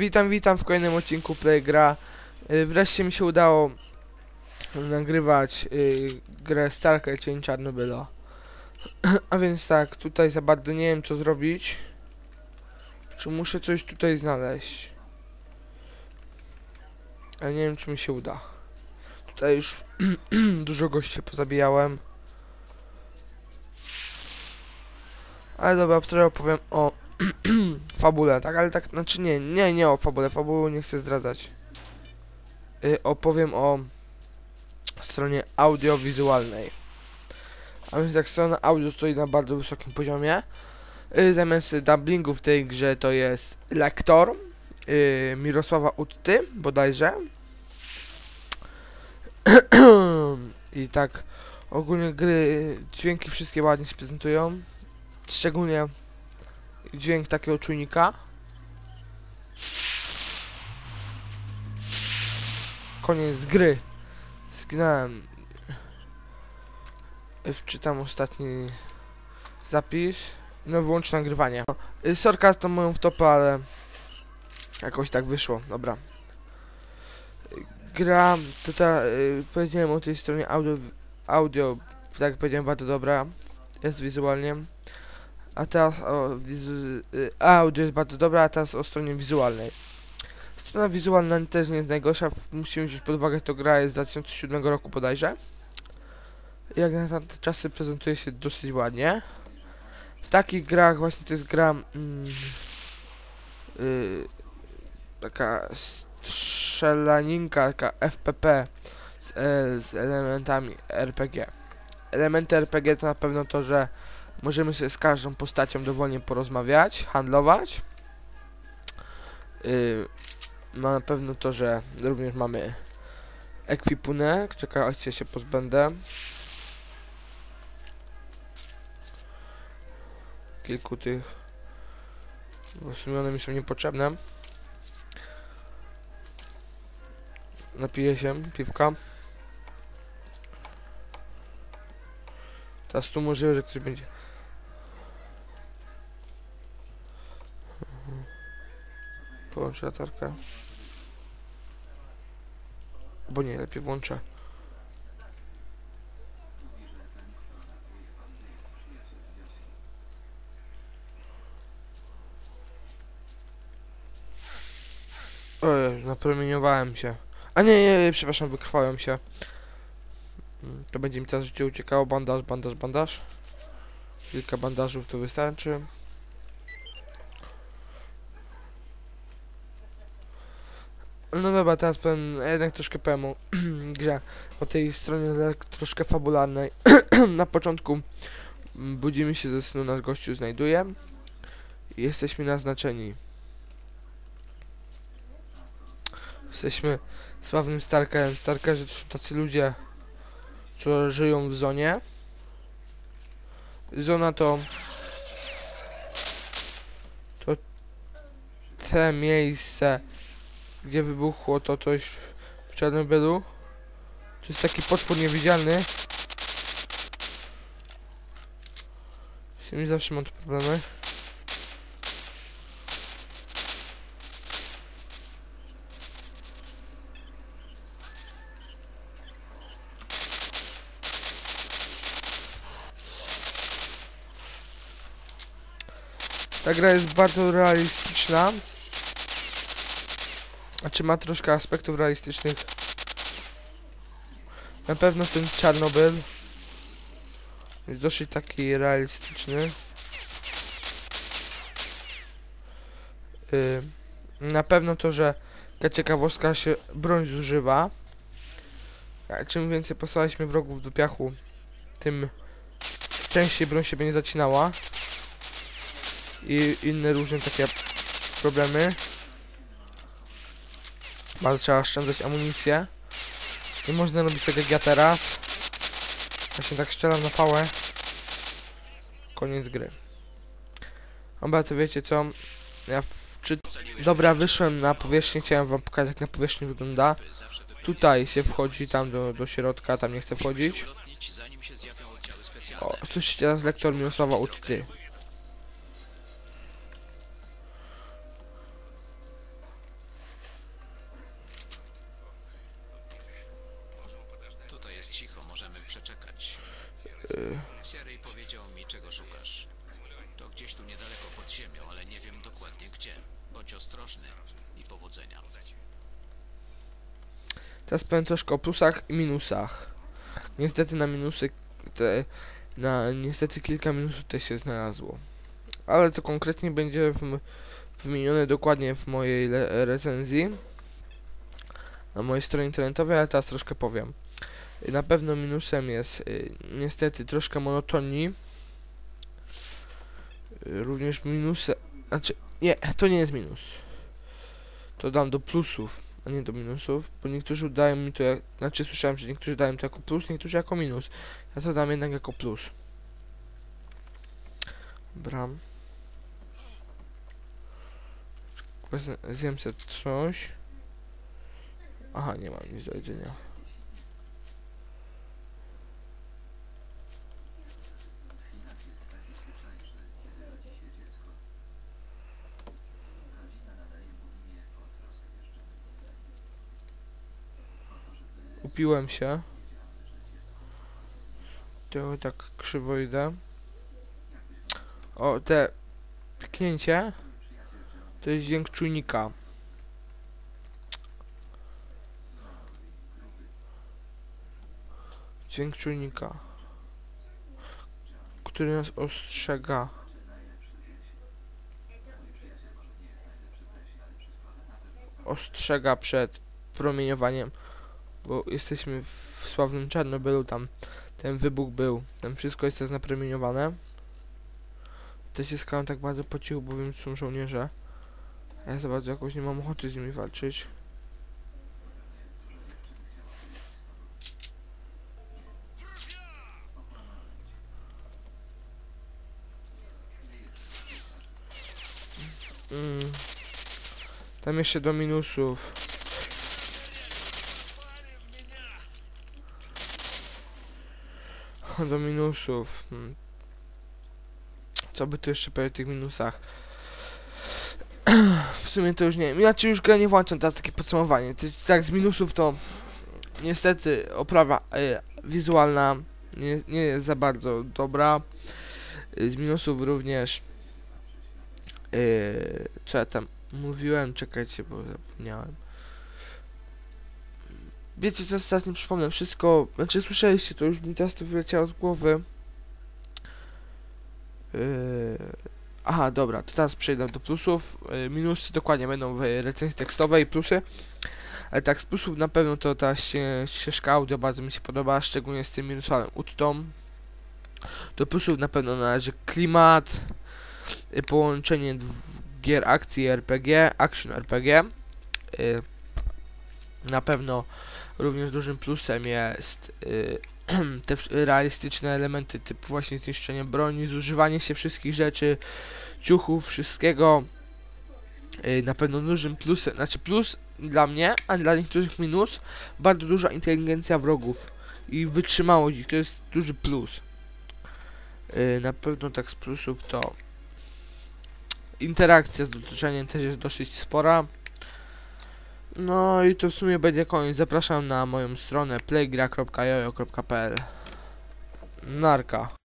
Witam, witam w kolejnym odcinku Playgra. Y, Wreszcie mi się udało nagrywać y, grę Starka Cień Czarnobyla. A więc tak, tutaj za bardzo nie wiem co zrobić. Czy muszę coś tutaj znaleźć? Ale nie wiem czy mi się uda. Tutaj już dużo gości pozabijałem. Ale dobra, trochę opowiem o fabule, tak? Ale tak, znaczy nie, nie, nie o fabule, fabuły nie chcę zdradzać. Y, opowiem o stronie audiowizualnej. A więc tak, strona audio stoi na bardzo wysokim poziomie. Y, zamiast dubbingu w tej grze to jest lektor y, Mirosława Utty, bodajże. I tak, ogólnie gry, dźwięki wszystkie ładnie się prezentują. Szczególnie dźwięk takiego czujnika. Koniec gry. Zginąłem. Wczytam ostatni zapis. No wyłącz nagrywanie. No, Sorka to moją wtopę, ale jakoś tak wyszło. Dobra. Gra, to ta, y, powiedziałem o tej stronie audio, audio, tak jak powiedziałem, bardzo dobra. Jest wizualnie. A teraz o wizu, y, audio jest bardzo dobra, a teraz o stronie wizualnej. Strona wizualna też nie jest najgorsza, musimy wziąć pod uwagę, to gra jest z 2007 roku bodajże. Jak na tamte czasy prezentuje się dosyć ładnie. W takich grach właśnie to jest gra mm, y, taka strzelaninka, taka FPP z, e, z elementami RPG. Elementy RPG to na pewno to, że Możemy sobie z każdą postacią dowolnie porozmawiać, handlować. Yy, ma na pewno to, że również mamy ekwipunek. Czekajcie, się pozbędę. Kilku tych. W sumie one mi są niepotrzebne. Napiję się piwka. Teraz tu możliwe, że ktoś będzie. Połączę latarkę. Bo nie, lepiej włączę. Ojej, napromieniowałem się. A nie, nie, nie, przepraszam, wykrwałem się. Mm, To będzie mi teraz życie uciekało. Bandaż, bandaż, bandaż. Kilka bandażów to wystarczy. No dobra, teraz powiem jednak troszkę powiem o grze. O tej stronie troszkę fabularnej. Na początku budzimy się ze snu, nasz gościu znajduje. Jesteśmy naznaczeni. Jesteśmy sławnym Starkerem. Starkerzy to są tacy ludzie, co żyją w zonie. Zona to to te miejsce, gdzie wybuchło to coś w Czarnobylu. To jest taki potwór niewidzialny. Z tym zawsze mam problemy. Ta gra jest bardzo realistyczna. Znaczy ma troszkę aspektów realistycznych. Na pewno ten Czarnobyl jest dosyć taki realistyczny. Yy, na pewno to, że taka ciekawostka się broń zużywa. A czym więcej posłaliśmy wrogów do piachu, tym częściej broń się będzie zacinała i inne różne takie problemy. Bardzo trzeba oszczędzać amunicję. Nie można robić tego jak ja teraz. Właśnie tak strzelam na pałę. Koniec gry. Dobra, to wiecie co? Ja czy... Dobra, wyszłem na powierzchnię, chciałem wam pokazać jak na powierzchni wygląda. Tutaj się wchodzi, tam do, do środka, tam nie chcę wchodzić. O, słyszycie teraz lektor Mirosława Utty. Bądź ostrożny i powodzenia. Teraz powiem troszkę o plusach i minusach. Niestety na minusy te, na niestety kilka minusów też się znalazło. Ale to konkretnie będzie wymienione dokładnie w mojej recenzji na mojej stronie internetowej, ale teraz troszkę powiem. Na pewno minusem jest y, niestety troszkę monotonii. Y, Również minusem, znaczy nie, to nie jest minus. To dam do plusów a nie do minusów, bo niektórzy dają mi to jak, znaczy słyszałem, że niektórzy dają to jako plus, niektórzy jako minus. Ja to dam jednak jako plus. Bram. Zjem sobie coś. Aha, nie mam nic do jedzenia. Upiłem się. Trochę tak krzywo idę. O, te piknięcie to jest dźwięk czujnika. Dźwięk czujnika, który nas ostrzega. Ostrzega przed promieniowaniem bo jesteśmy w sławnym Czarnobylu, tam ten wybuch był, tam wszystko jest teraz napromieniowane. Te się skalam tak bardzo po cichu, bo wiem, są żołnierze. A ja za bardzo jakoś nie mam ochoty z nimi walczyć. Mm. Tam jeszcze do minusów. Do minusów. Hmm. Co by tu jeszcze powiedzieć o tych minusach? w sumie to już nie wiem. Inaczej już grę nie włączam teraz takie podsumowanie. Tak z minusów to niestety oprawa e, wizualna nie, nie jest za bardzo dobra. Z minusów również e, co ja tam mówiłem, czekajcie, bo zapomniałem. Wiecie co, teraz nie przypomnę, wszystko, znaczy słyszeliście, to już mi teraz to wyleciało z głowy. Yy... Aha, dobra, to teraz przejdę do plusów. Yy, minusy dokładnie będą w recenzji tekstowej, plusy. Ale tak, z plusów na pewno to ta ście- ścieżka audio bardzo mi się podoba, szczególnie z tym minusowym utą. Do plusów na pewno należy klimat, yy, połączenie gier akcji RPG, action RPG. Yy, na pewno również dużym plusem jest y, te realistyczne elementy typu właśnie zniszczenie broni, zużywanie się wszystkich rzeczy, ciuchów, wszystkiego. Y, na pewno dużym plusem, znaczy plus dla mnie, a dla niektórych minus, bardzo duża inteligencja wrogów i wytrzymałość ich, to jest duży plus. Y, na pewno tak z plusów to interakcja z otoczeniem też jest dosyć spora. No i to w sumie będzie koniec. Zapraszam na moją stronę playgra.jojo.pl Narka.